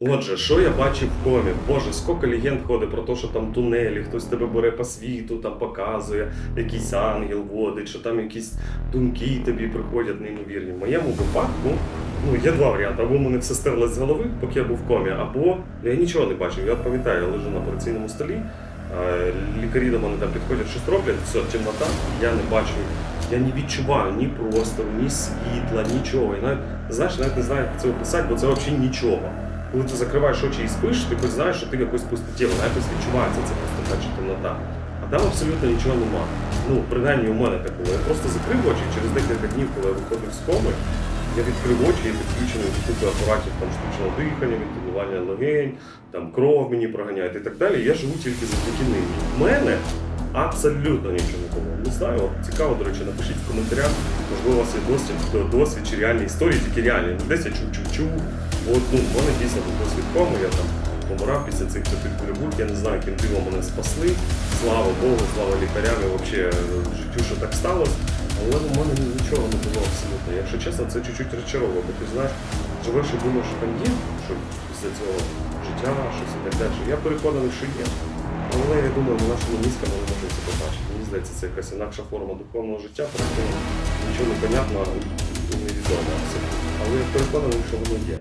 Отже, що я бачив в комі? Боже, скільки легенд ходить про те, що там тунелі, хтось тебе бере по світу, там показує, якийсь ангел водить, що там якісь думки тобі приходять неймовірні. В моєму випадку ну, є два варіанти. Або мене все стерлось з голови, поки я був в комі, або я нічого не бачив. Я пам'ятаю, я лежу на операційному столі, лікарі до мене там підходять, щось роблять, все, темнота, я не бачу. Я не відчуваю ні простору, ні світла, нічого. І навіть, знаєш, навіть не знаю, як це описати, бо це взагалі нічого. Коли ти закриваєш очі і спиш, ти хоч знаєш, що ти якось пустотіло, вона якось відчувається, це просто чи темнота. А там абсолютно нічого нема. Ну, принаймні у мене так було. Я просто закрив очі через декілька днів, коли я виходив з коми, я відкрив очі і підключений до купи апаратів там штучного дихання, відтинування легень, там кров мені проганяють і так далі. Я живу тільки завдяки ним. В мене абсолютно нічого не було. Не знаю, от цікаво, до речі, напишіть в коментарях, можливо, у вас є досвід, досвід чи реальні історії, тільки реальні. Десь я чув-чув-чув. Ну, мене дійсно був досвід кому, я там помирав після цих кулебук, я не знаю, яким дивом мене спасли. Слава Богу, слава лікарям і взагалі життю, що так сталося. Але в мене нічого не було абсолютно. Якщо чесно, це чуть-чуть розчаровує, бо ти знаєш, живеш і думаєш, що там є, що після цього життя, щось і так далі. Я переконаний, що є. Але я думаю, на нашому місці ми не можемо це побачити. Мені здається, це якась інакша форма духовного життя, просто нічого не понятно невідомо. Але я переконаний, що воно є.